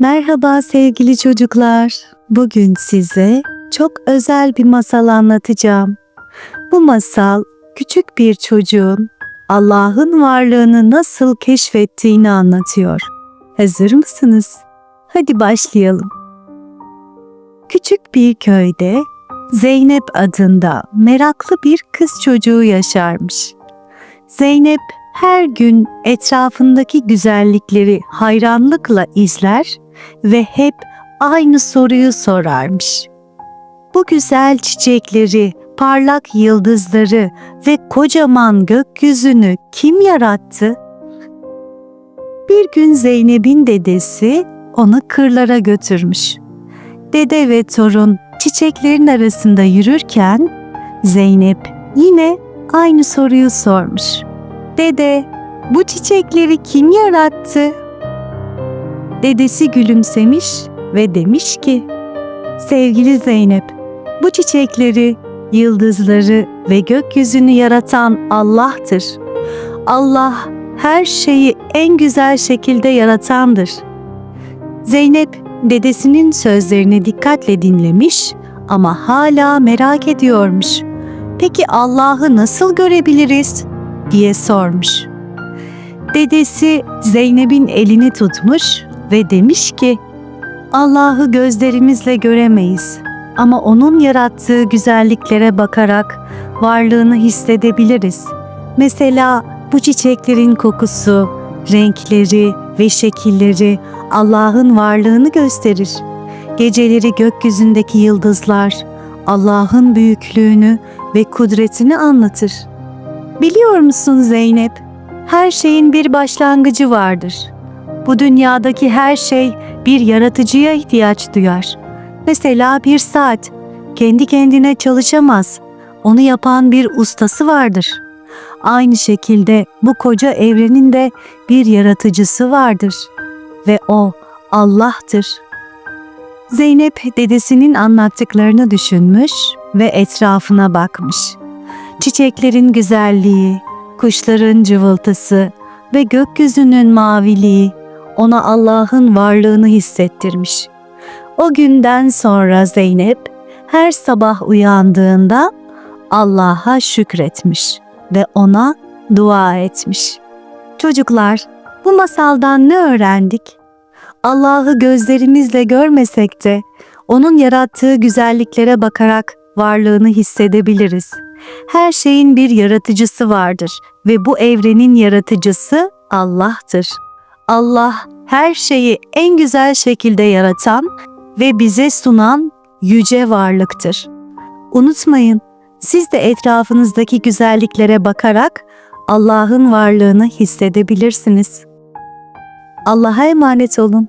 Merhaba sevgili çocuklar. Bugün size çok özel bir masal anlatacağım. Bu masal küçük bir çocuğun Allah'ın varlığını nasıl keşfettiğini anlatıyor. Hazır mısınız? Hadi başlayalım. Küçük bir köyde Zeynep adında meraklı bir kız çocuğu yaşarmış. Zeynep her gün etrafındaki güzellikleri hayranlıkla izler ve hep aynı soruyu sorarmış. Bu güzel çiçekleri, parlak yıldızları ve kocaman gökyüzünü kim yarattı? Bir gün Zeynep'in dedesi onu kırlara götürmüş. Dede ve torun çiçeklerin arasında yürürken Zeynep yine aynı soruyu sormuş. Dede, bu çiçekleri kim yarattı? Dedesi gülümsemiş ve demiş ki, Sevgili Zeynep, bu çiçekleri, yıldızları ve gökyüzünü yaratan Allah'tır. Allah her şeyi en güzel şekilde yaratandır. Zeynep dedesinin sözlerini dikkatle dinlemiş ama hala merak ediyormuş. Peki Allah'ı nasıl görebiliriz? diye sormuş. Dedesi Zeynep'in elini tutmuş ve demiş ki, Allah'ı gözlerimizle göremeyiz ama onun yarattığı güzelliklere bakarak varlığını hissedebiliriz. Mesela bu çiçeklerin kokusu, renkleri ve şekilleri Allah'ın varlığını gösterir. Geceleri gökyüzündeki yıldızlar Allah'ın büyüklüğünü ve kudretini anlatır. Biliyor musun Zeynep? Her şeyin bir başlangıcı vardır. Bu dünyadaki her şey bir yaratıcıya ihtiyaç duyar. Mesela bir saat kendi kendine çalışamaz. Onu yapan bir ustası vardır. Aynı şekilde bu koca evrenin de bir yaratıcısı vardır ve o Allah'tır. Zeynep dedesinin anlattıklarını düşünmüş ve etrafına bakmış. Çiçeklerin güzelliği, kuşların cıvıltısı ve gökyüzünün maviliği ona Allah'ın varlığını hissettirmiş. O günden sonra Zeynep her sabah uyandığında Allah'a şükretmiş ve ona dua etmiş. Çocuklar, bu masaldan ne öğrendik? Allah'ı gözlerimizle görmesek de onun yarattığı güzelliklere bakarak varlığını hissedebiliriz. Her şeyin bir yaratıcısı vardır ve bu evrenin yaratıcısı Allah'tır. Allah her şeyi en güzel şekilde yaratan ve bize sunan yüce varlıktır. Unutmayın, siz de etrafınızdaki güzelliklere bakarak Allah'ın varlığını hissedebilirsiniz. Allah'a emanet olun.